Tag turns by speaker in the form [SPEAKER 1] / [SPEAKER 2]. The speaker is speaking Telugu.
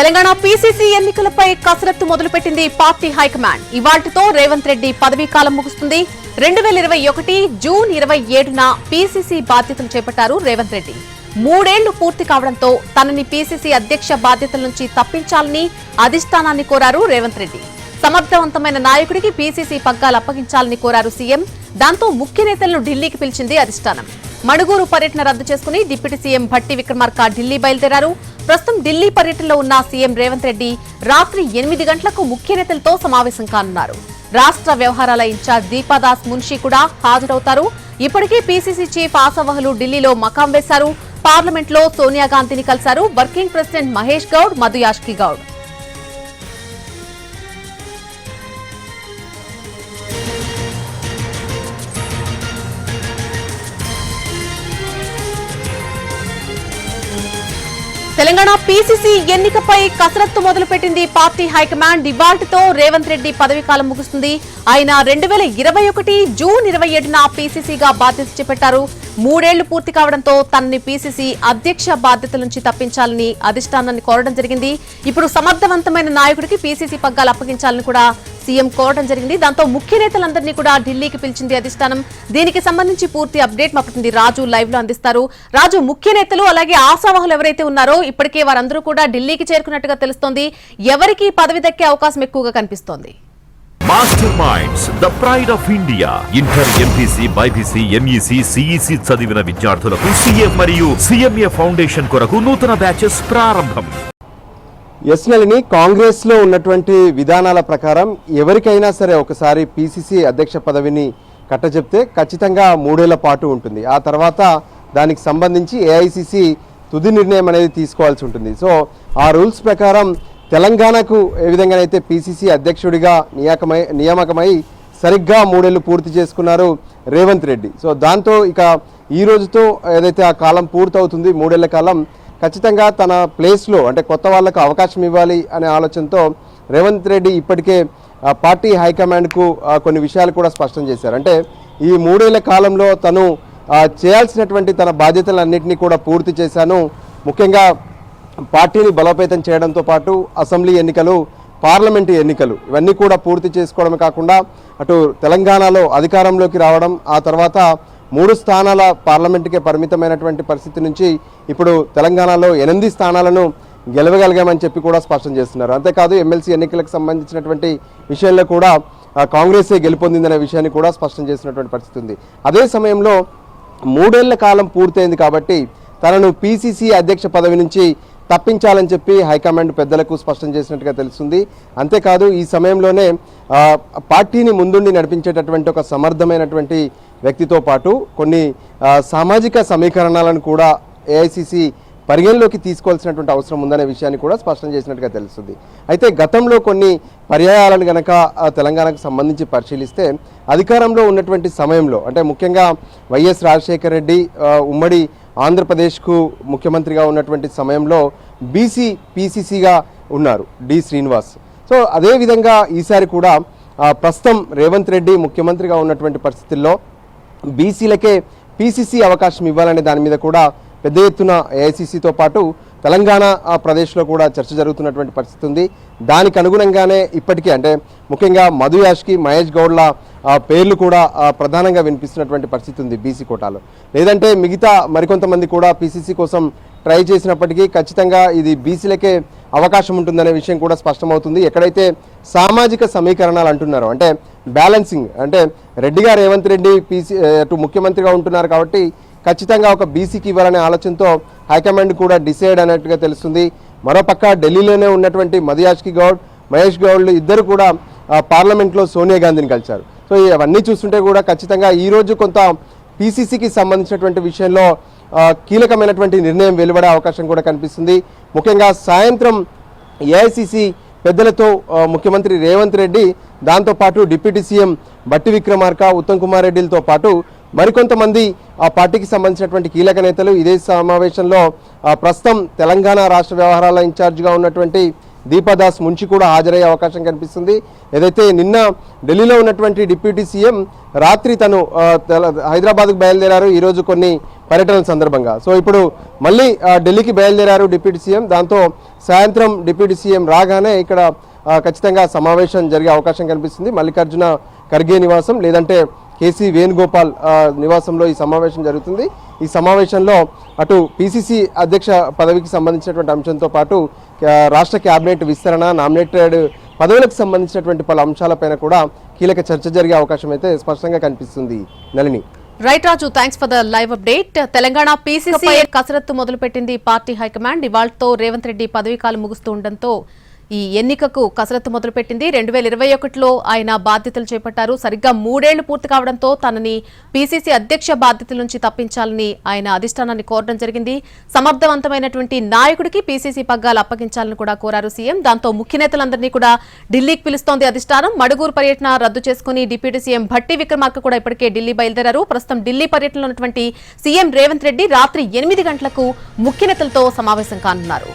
[SPEAKER 1] తెలంగాణ పీసీసీ ఎన్నికలపై కసరత్తు మొదలుపెట్టింది పార్టీ హైకమాండ్. ఇవాటితో రేవంత్ రెడ్డి పదవీ కాలం ముగుస్తుంది. రెండు వేల ఇరవై ఒకటి జూన్ ఇరవై ఏడున పీసీసీ బాధ్యతలు చేపట్టారు రేవంత్ రెడ్డి. మూడేళ్ళు పూర్తి కావడంతో తనని పీసీసీ అధ్యక్ష బాధ్యతల నుంచి తప్పించాలని అధిష్టానాన్ని కోరారు రేవంత్ రెడ్డి. సమర్థవంతమైన నాయకుడికి పీసీసీ పగ్గాలు అప్పగించాలని కోరారు సీఎం. దాంతో ముఖ్య నేతలను ఢిల్లీకి పిలిచింది అధిష్టానం. మణుగూరు పర్యటన రద్దు చేసుకుని డిప్యూటీ సీఎం భట్టి విక్రమార్క ఢిల్లీ బయలుదేరారు. ప్రస్తుతం ఢిల్లీ పర్యటనలో ఉన్న సీఎం రేవంత్ రెడ్డి రాత్రి ఎనిమిది గంటలకు ముఖ్య నేతలతో సమావేశం కానున్నారు. రాష్ట్ర వ్యవహారాల ఇన్ఛార్జ్ దీపాదాస్ మున్షి కూడా హాజరవుతారు. ఇప్పటికే పీసీసీ చీఫ్ ఆసవహలు ఢిల్లీలో మకాం వేశారు. పార్లమెంట్లో సోనియా గాంధీని కలిశారు working president Mahesh Goud Madhu Yaskhi Goud. Telangana PCC ఎన్నికపై కసరత్తు మొదలుపెట్టింది పార్టీ హైకమాండ్ ఇవాల్టితో రేవంత్ రెడ్డి పదవీ కాలం ముగుస్తుంది. ఆయన రెండు వేల ఇరవై ఒకటి జూన్ ఇరవై ఏడున పీసీసీగా బాధ్యత చేపట్టారు. మూడేళ్ళు పూర్తి కావడంతో తనని పీసీసీ అధ్యక్ష బాధ్యతల నుంచి తప్పించాలని అధిష్టానాన్ని కోరడం జరిగింది. ఇప్పుడు సమర్థవంతమైన నాయకుడికి పీసీసీ పగ్గాలు అప్పగించాలని కూడా సీఎం కోరడం జరిగింది. దాంతో ముఖ్య నేతలందరినీ కూడా ఢిల్లీకి పిలిచింది అధిష్టానం. దీనికి సంబంధించి పూర్తి అప్డేట్ మా ప్రతినిధి రాజు లైవ్లో అందిస్తారు. రాజు ముఖ్య నేతలు అలాగే ఆశావాహులు ఎవరైతే ఉన్నారో ఇప్పటికే వారందరూ కూడా ఢిల్లీకి చేరుకున్నట్టుగా తెలుస్తోంది. ఎవరికి పదవి దక్కే అవకాశం ఎక్కువగా కనిపిస్తోంది.
[SPEAKER 2] Master minds the pride of India inter MPC BiPC MEC CEC చదివిన విద్యార్థులకు సీఎం మరియు సిఎంఏ ఫౌండేషన్ కొరకు నూతన బ్యాచెస్ ప్రారంభం.
[SPEAKER 3] ఎస్ నలిని కాంగ్రెస్లో ఉన్నటువంటి విధానాల ప్రకారం ఎవరికైనా సరే ఒకసారి పీసీసీ అధ్యక్ష పదవిని కట్టజెప్తే ఖచ్చితంగా మూడేళ్ళ పాటు ఉంటుంది. ఆ తర్వాత దానికి సంబంధించి ఏఐసిసి తుది నిర్ణయం అనేది తీసుకోవాల్సి ఉంటుంది. సో ఆ రూల్స్ ప్రకారం తెలంగాణకు ఏ విధంగానైతే పీసీసీ అధ్యక్షుడిగా నియామకమై నియామకమై సరిగ్గా మూడేళ్ళు పూర్తి చేసుకున్నారు రేవంత్ రెడ్డి. సో దాంతో ఇక ఈ రోజుతో ఏదైతే ఆ కాలం పూర్తవుతుంది మూడేళ్ళ కాలం ఖచ్చితంగా తన ప్లేస్లో అంటే కొత్త వాళ్ళకు అవకాశం ఇవ్వాలి అనే ఆలోచనతో రేవంత్ రెడ్డి ఇప్పటికే పార్టీ హైకమాండ్కు కొన్ని విషయాలు కూడా స్పష్టం చేశారు. అంటే ఈ మూడేళ్ళ కాలంలో తను చేయాల్సినటువంటి తన బాధ్యతలన్నింటినీ కూడా పూర్తి చేశాను. ముఖ్యంగా పార్టీని బలోపేతం చేయడంతో పాటు అసెంబ్లీ ఎన్నికలు పార్లమెంటు ఎన్నికలు ఇవన్నీ కూడా పూర్తి చేసుకోవడమే కాకుండా అటు తెలంగాణలో అధికారంలోకి రావడం ఆ తర్వాత మూడు స్థానాల పార్లమెంటుకే పరిమితమైనటువంటి పరిస్థితి నుంచి ఇప్పుడు తెలంగాణలో ఎనిమిది స్థానాలను గెలవగలిగామని చెప్పి కూడా స్పష్టం చేస్తున్నారు. అంతేకాదు ఎమ్మెల్సీ ఎన్నికలకు సంబంధించినటువంటి విషయంలో కూడా కాంగ్రెసే గెలుపొందిందనే విషయాన్ని కూడా స్పష్టం చేసినటువంటి పరిస్థితి ఉంది. అదే సమయంలో మూడేళ్ళ కాలం పూర్తయింది కాబట్టి తనను పీసీసీ అధ్యక్ష పదవి నుంచి తప్పించాలని చెప్పి హైకమాండ్ పెద్దలకు స్పష్టం చేసినట్టుగా తెలుస్తుంది. అంతేకాదు ఈ సమయంలోనే పార్టీని ముందుండి నడిపించేటటువంటి ఒక సమర్థమైనటువంటి వ్యక్తితో పాటు కొన్ని సామాజిక సమీకరణాలను కూడా ఏఐసిసి పరిగణలోకి తీసుకోవాల్సినటువంటి అవసరం ఉందనే విషయాన్ని కూడా స్పష్టం చేసినట్టుగా తెలుస్తుంది. అయితే గతంలో కొన్ని పర్యాయాలను గనక తెలంగాణకు సంబంధించి పరిశీలిస్తే అధికారంలో ఉన్నటువంటి సమయంలో అంటే ముఖ్యంగా వైఎస్ రాజశేఖర రెడ్డి ఉమ్మడి ఆంధ్రప్రదేశ్కు ముఖ్యమంత్రిగా ఉన్నటువంటి సమయంలో బీసీ పీసీసీగా ఉన్నారు డి శ్రీనివాస్. సో అదేవిధంగా ఈసారి కూడా ప్రస్తుతం రేవంత్ రెడ్డి ముఖ్యమంత్రిగా ఉన్నటువంటి పరిస్థితుల్లో బీసీలకే పీసీసీ అవకాశం ఇవ్వాలనే దాని మీద కూడా పెద్ద ఎత్తున ఏఐసీసీతో పాటు తెలంగాణ ప్రదేశ్లో కూడా చర్చ జరుగుతున్నటువంటి పరిస్థితి ఉంది. దానికి అనుగుణంగానే ఇప్పటికీ అంటే ముఖ్యంగా మధు యాష్కి మహేష్ గౌడ్ల పేర్లు కూడా ప్రధానంగా వినిపిస్తున్నటువంటి పరిస్థితి ఉంది బీసీ కోటాలో. లేదంటే మిగతా మరికొంతమంది కూడా పీసీసీ కోసం ట్రై చేసినప్పటికీ ఖచ్చితంగా ఇది బీసీలకే అవకాశం ఉంటుందనే విషయం కూడా స్పష్టమవుతుంది. ఎక్కడైతే సామాజిక సమీకరణాలు అంటున్నారో అంటే బ్యాలెన్సింగ్ అంటే రెడ్డి గారు రేవంత్ రెడ్డి పీసీ అటు ముఖ్యమంత్రిగా ఉంటున్నారు కాబట్టి ఖచ్చితంగా ఒక బీసీకి ఇవ్వాలనే ఆలోచనతో హైకమాండ్ కూడా డిసైడ్ అన్నట్టుగా తెలుస్తుంది. మరోపక్క ఢిల్లీలోనే ఉన్నటువంటి మదియాష్కి గౌడ్ మహేష్ గౌడ్లు ఇద్దరు కూడా పార్లమెంట్లో సోనియా గాంధీని కలిశారు. సో ఇవన్నీ చూస్తుంటే కూడా ఖచ్చితంగా ఈ రోజు కొంత పీసీసీకి సంబంధించినటువంటి విషయంలో కీలకమైనటువంటి నిర్ణయం వెలువడే అవకాశం కూడా కనిపిస్తుంది. ముఖ్యంగా సాయంత్రం ఏఐసిసి పెద్దలతో ముఖ్యమంత్రి రేవంత్ రెడ్డి దాంతోపాటు డిప్యూటీ సీఎం బట్టి విక్రమార్క ఉత్తమ్ కుమార్ రెడ్డిలతో పాటు మరికొంతమంది ఆ పార్టీకి సంబంధించినటువంటి కీలక నేతలు. ఇదే సమావేశంలో ప్రస్తుతం తెలంగాణ రాష్ట్ర వ్యవహారాల ఇన్ఛార్జిగా ఉన్నటువంటి దీపాదాస్ ముంచి కూడా హాజరయ్యే అవకాశం కనిపిస్తుంది. ఏదైతే నిన్న ఢిల్లీలో ఉన్నటువంటి డిప్యూటీ సీఎం రాత్రి తను హైదరాబాద్కు బయలుదేరారు. ఈరోజు కొన్ని పర్యటనల సందర్భంగా. సో ఇప్పుడు మళ్ళీ ఢిల్లీకి బయలుదేరారు డిప్యూటీ సీఎం. దాంతో సాయంత్రం డిప్యూటీ సీఎం రాగానే ఇక్కడ ఖచ్చితంగా సమావేశం జరిగే అవకాశం కనిపిస్తుంది. మల్లికార్జున ఖర్గే నివాసం లేదంటే కేసీ వేణుగోపాల్ నివాసంలో ఈ సమావేశం జరుగుతుంది. ఈ సమావేశంలో అటు పిసిసి అధ్యక్ష పదవికి సంబంధించినటువంటి అంశంతో పాటు రాష్ట్ర కేబినెట్ విస్తరణ నామినేటెడ్ పదవులకు సంబంధించినటువంటి పలు అంశాలపైన కూడా కీలక చర్చ జరిగే అవకాశం అయితే స్పష్టంగా కనిపిస్తుంది. Nalini.
[SPEAKER 1] Right Raju thanks for the live update Telangana PCC కసరత్తు మొదలుపెట్టింది పార్టీ హైకమాండ్. ఇవాళతో రేవంత్ రెడ్డి పదవీకాలం ముగుస్తూ ఉండడంతో ఈ ఎన్నికకు కసరత్తు మొదలుపెట్టింది. రెండు వేల ఇరవై ఒకటిలో ఆయన బాధ్యతలు చేపట్టారు. సరిగ్గా మూడేళ్ళు పూర్తి కావడంతో తనని పీసీసీ అధ్యక్ష బాధ్యతల నుంచి తప్పించాలని ఆయన అధిష్టానాన్ని కోరడం జరిగింది. సమర్థవంతమైనటువంటి నాయకుడికి పీసీసీ పగ్గాలు అప్పగించాలని కూడా కోరారు సీఎం. దాంతో ముఖ్య నేతలందరినీ కూడా ఢిల్లీకి పిలుస్తోంది అధిష్టానం. మడుగూరు పర్యటన రద్దు చేసుకుని డిప్యూటీ సీఎం భట్టి విక్రమార్క కూడా ఇప్పటికే ఢిల్లీ బయలుదేరారు. ప్రస్తుతం ఢిల్లీ పర్యటనలో ఉన్నటువంటి సీఎం రేవంత్ రెడ్డి రాత్రి ఎనిమిది గంటలకు ముఖ్య నేతలతో సమావేశం కానున్నారు.